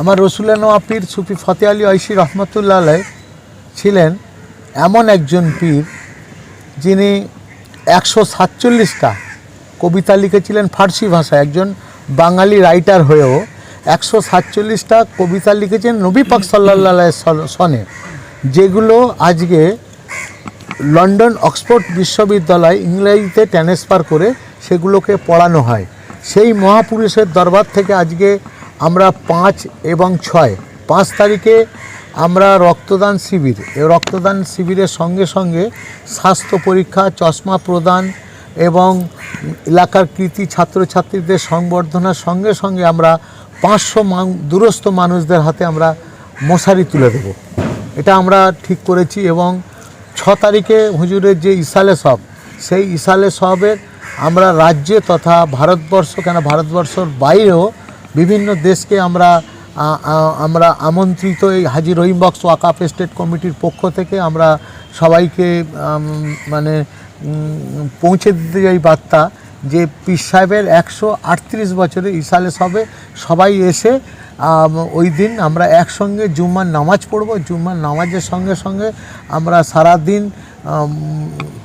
আমার রসুলানো পীর সুফি ফতে আলী ঐশী রহমতুল্লাহ আলাই ছিলেন এমন একজন পীর যিনি একশো সাতচল্লিশটা কবিতা লিখেছিলেন ফার্সি ভাষায়, একজন বাঙালি রাইটার হয়েও একশো সাতচল্লিশটা কবিতা লিখেছেন নবী পাক সাল্লাহ সনে, যেগুলো আজকে লন্ডন অক্সফোর্ড বিশ্ববিদ্যালয় ইংরেজিতে ট্রান্সফার করে সেগুলোকে পড়ানো হয়। সেই মহাপুরুষের দরবার থেকে আজকে আমরা পাঁচ এবং ছয়। পাঁচ তারিখে আমরা রক্তদান শিবির। রক্তদান শিবিরের সঙ্গে সঙ্গে স্বাস্থ্য পরীক্ষা, চশমা প্রদান এবং এলাকার কৃতি ছাত্রছাত্রীদের সংবর্ধনার সঙ্গে সঙ্গে আমরা পাঁচশো দূরস্থ মানুষদের হাতে আমরা মশারি তুলে দেব। এটা আমরা ঠিক করেছি এবং ছ তারিখে হুজুরের যে ইসালে সব, সেই ইসালে সবের আমরা রাজ্যে তথা ভারতবর্ষ, কেন ভারতবর্ষর বাইরেও বিভিন্ন দেশকে আমরা আমরা আমন্ত্রিত এই হাজি রহিম বক্স ওয়াকাফ স্টেট কমিটির পক্ষ থেকে আমরা সবাইকে মানে পৌঁছে দিতে যাই বার্তা যে পীর সাহেবের একশো আটত্রিশ বছরে ইসালে সবে সবাই এসে ওই দিন আমরা একসঙ্গে জুম্মার নামাজ পড়ব। জুম্মার নামাজের সঙ্গে সঙ্গে আমরা সারাদিন আম,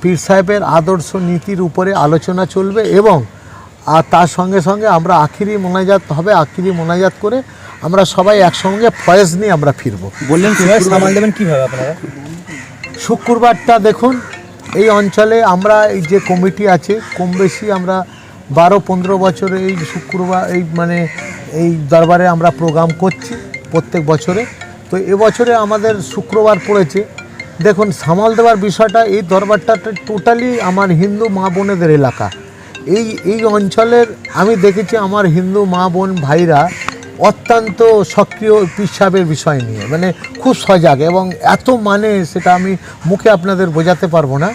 পীর সাহেবের আদর্শ নীতির উপরে আলোচনা চলবে এবং আর তার সঙ্গে সঙ্গে আমরা আখিরি মোনাজাত হবে আখিরি মোনাজাত করে আমরা সবাই একসঙ্গে ফয়েজ নিয়ে আমরা ফিরবো। বললেন সামাল দেবেন কীভাবে আপনারা? শুক্রবারটা দেখুন এই অঞ্চলে আমরা এই যে কমিটি আছে কম বেশি আমরা বারো পনেরো বছরে এই শুক্রবার এই মানে এই দরবারে আমরা প্রোগ্রাম করছি প্রত্যেক বছরে। তো এবছরে আমাদের শুক্রবার পড়েছে। দেখুন সামাল দেওয়ার বিষয়টা এই দরবারটা টোটালি আমার হিন্দু মা বোনেদের এলাকা। এই এই অঞ্চলের, আমি দেখেছি আমার হিন্দু মা বোন ভাইরা অত্যন্ত সক্রিয় পিসাবের বিষয় নিয়ে মানে খুব সজাগ এবং এত মানে সেটা আমি মুখে আপনাদের বোঝাতে পারব না।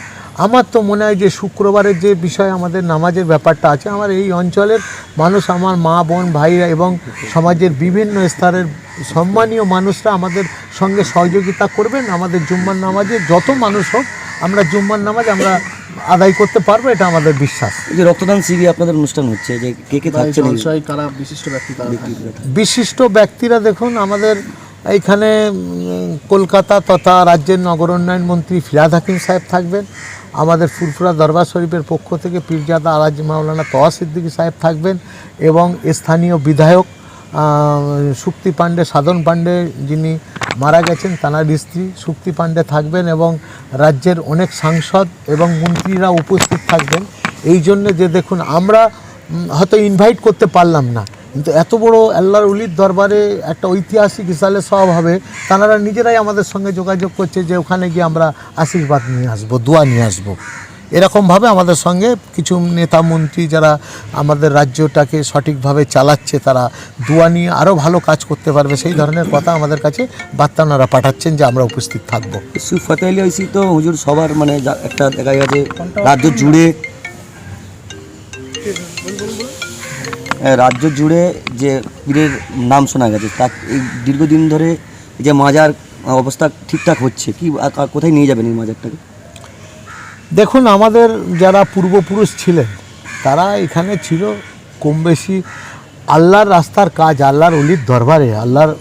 আমার তো মনে হয় যে শুক্রবারের যে বিষয়, আমাদের নামাজের ব্যাপারটা আছে, আমার এই অঞ্চলের মানুষ, আমার মা বোন ভাইরা এবং সমাজের বিভিন্ন স্তরের সম্মানীয় মানুষরা আমাদের সঙ্গে সহযোগিতা করবেন। আমাদের জুম্মার নামাজে যত মানুষ হোক আমরা জুম্মার নামাজ আমরা আদায় করতে পারব এটা আমাদের বিশ্বাস। এই যে রক্তদান শিবির আপনাদের অনুষ্ঠান হচ্ছে যে কে কে থাকছেন কারা বিশিষ্ট ব্যক্তি বিশিষ্ট ব্যক্তিরা দেখুন আমাদের এইখানে কলকাতা তথা রাজ্যের নগর উন্নয়ন মন্ত্রী ফিরাদ হাকিম সাহেব থাকবেন আমাদের ফুরফুরা দরবার শরীফের পক্ষ থেকে পীরজাদা আলাজ মাওলানা তোয়া সিদ্দিকী সাহেব থাকবেন এবং স্থানীয় বিধায়ক শুক্তি পাণ্ডে, সাধন পাণ্ডে যিনি মারা গেছেন তানার স্ত্রী শুক্তি পাণ্ডে থাকবেন এবং রাজ্যের অনেক সাংসদ এবং মন্ত্রীরা উপস্থিত থাকবেন। এই জন্য যে দেখুন, আমরা হয়তো ইনভাইট করতে পারলাম না। কিন্তু এত বড় আল্লাহর উলির দরবারে একটা ঐতিহাসিক ইসালে সব হবে, তারা নিজেরাই আমাদের সঙ্গে যোগাযোগ করছে যে ওখানে গিয়ে আমরা আশীর্বাদ নিয়ে আসব, দোয়া নিয়ে আসব। এরকমভাবে আমাদের সঙ্গে কিছু নেতা মন্ত্রী যারা আমাদের রাজ্যটাকে সঠিকভাবে চালাচ্ছে তারা দোয়া নিয়ে আরও ভালো কাজ করতে পারবে। সেই ধরনের কথা আমাদের কাছে বার্তা ওনারা পাঠাচ্ছেন যে আমরা উপস্থিত থাকব। ফতে তো হুজুর সবার মানে একটা দেখা গেছে রাজ্য জুড়ে হ্যাঁ, রাজ্য জুড়ে যে পীরের নাম শোনা গেছে তা এই দীর্ঘদিন ধরে যে মাজার অবস্থা ঠিকঠাক হচ্ছে কি কোথায় নিয়ে যাবেন এই মাজারটাকে? দেখুন, আমাদের যারা পূর্বপুরুষ ছিলেন, তারা এখানে ছিল কম বেশি আল্লাহর রাস্তার কাজ, আল্লাহর অলির দরবারে, আল্লাহর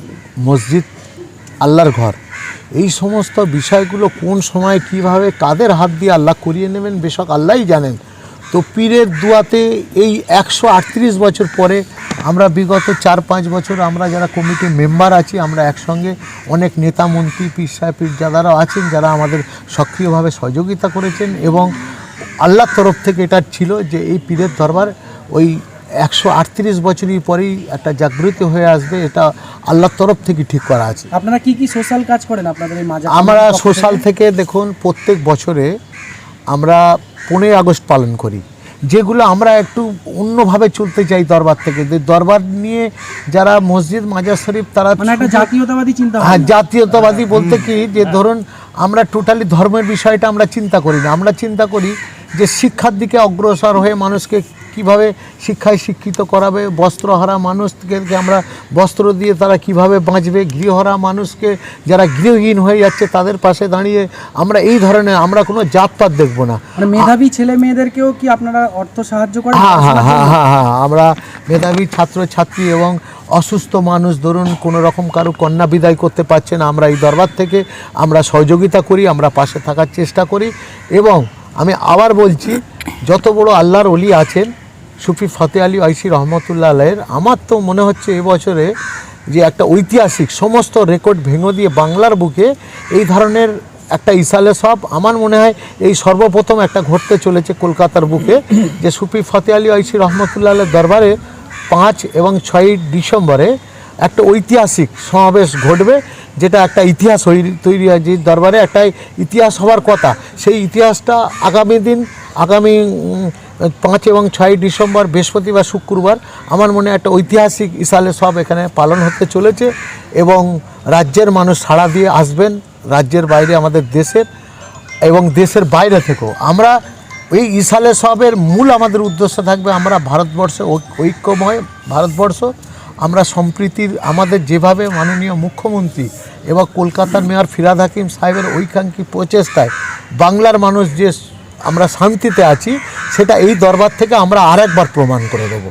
মসজিদ, আল্লাহর ঘর। এই সমস্ত বিষয়গুলো কোন সময় কীভাবে কাদের হাত দিয়ে আল্লাহ করিয়ে নেবেন, বেশক আল্লাহই জানেন। তো পীরের দুয়াতে এই একশো আটত্রিশ বছর পরে আমরা বিগত চার পাঁচ বছর আমরা যারা কমিটির মেম্বার আছি আমরা একসঙ্গে অনেক নেতা মন্ত্রী পীর সাহেব পীরজাদারাও আছেন যারা আমাদের সক্রিয়ভাবে সহযোগিতা করেছেন এবং আল্লাহর তরফ থেকে এটা ছিল যে এই পীরের দরবার ওই একশো আটত্রিশ বছরই পরেই একটা জাগৃতি হয়ে আসবে এটা আল্লাহর তরফ থেকে ঠিক করা আছে। আপনারা কি কি সোশ্যাল কাজ করেন আপনাদের আমরা সোশ্যাল থেকে দেখুন প্রত্যেক বছরে আমরা পনেরোই আগস্ট পালন করি। যেগুলো আমরা একটু অন্যভাবে চলতে চাই দরবার থেকে। যে দরবার নিয়ে যারা মসজিদ মাজার শরীফ তারা মানে জাতীয়তাবাদী চিন্তা হ্যাঁ জাতীয়তাবাদী বলতে কি? যে ধরুন আমরা টোটালি ধর্মের বিষয়টা আমরা চিন্তা করি না। আমরা চিন্তা করি যে শিক্ষার দিকে অগ্রসর হয়ে মানুষকে কীভাবে শিক্ষায় শিক্ষিত করাবে বস্ত্রহারা মানুষকে আমরা বস্ত্র দিয়ে তারা কীভাবে বাঁচবে গৃহহারা মানুষকে যারা গৃহহীন হয়ে যাচ্ছে তাদের পাশে দাঁড়িয়ে আমরা এই ধরনের আমরা কোনো জাতপাত দেখব না। মানে মেধাবী ছেলে মেয়েদেরকেও কি আপনারা অর্থ সাহায্য করেন? হ্যাঁ হ্যাঁ হ্যাঁ হ্যাঁ হ্যাঁ আমরা মেধাবী ছাত্র ছাত্রী এবং অসুস্থ মানুষ ধরুন কোনো রকম কারও কন্যা বিদায় করতে পারছে না আমরা এই দরবার থেকে আমরা সহযোগিতা করি আমরা পাশে থাকার চেষ্টা করি এবং আমি আবার বলছি, যত বড় আল্লাহর অলি আছেন, সুফি ফতে আলী আইসি রহমতুল্লাহ আলাইয়ের আমার তো মনে হচ্ছে এবছরে যে একটা ঐতিহাসিক সমস্ত রেকর্ড ভেঙে দিয়ে বাংলার বুকে এই ধরনের একটা ইসালে সব, আমার মনে হয় এই সর্বপ্রথম একটা ঘটতে চলেছে কলকাতার বুকে, যে সুফি ফতে আলী ঐশী রহমতুল্লাহ আলের দরবারে পাঁচ এবং ছয়ই ডিসেম্বরে একটা ঐতিহাসিক সমাবেশ ঘটবে, যেটা একটা ইতিহাস তৈরি হয় যে দরবারে একটা ইতিহাস হওয়ার কথা। সেই ইতিহাসটা আগামী দিন, আগামী পাঁচ এবং ছয় ডিসেম্বর, বৃহস্পতিবার, শুক্রবার, আমার মনে একটা ঐতিহাসিক ইসালে সব এখানে পালন হতে চলেছে এবং রাজ্যের মানুষ সাড়া দিয়ে আসবেন, রাজ্যের বাইরে আমাদের দেশের এবং দেশের বাইরে থেকেও। আমরা এই ইসালে সবের মূল আমাদের উদ্দেশ্য থাকবে আমরা ভারতবর্ষে ঐক্যময় ভারতবর্ষ। আমরা সম্প্রীতির, আমাদের যেভাবে মাননীয় মুখ্যমন্ত্রী এবং কলকাতার মেয়র ফিরাদ হাকিম সাহেবের ঐকাঙ্ক্ষী প্রচেষ্টায় বাংলার মানুষ যে আমরা শান্তিতে আছি, সেটা এই দরবার থেকে আমরা আরেকবার প্রমাণ করে দেবো।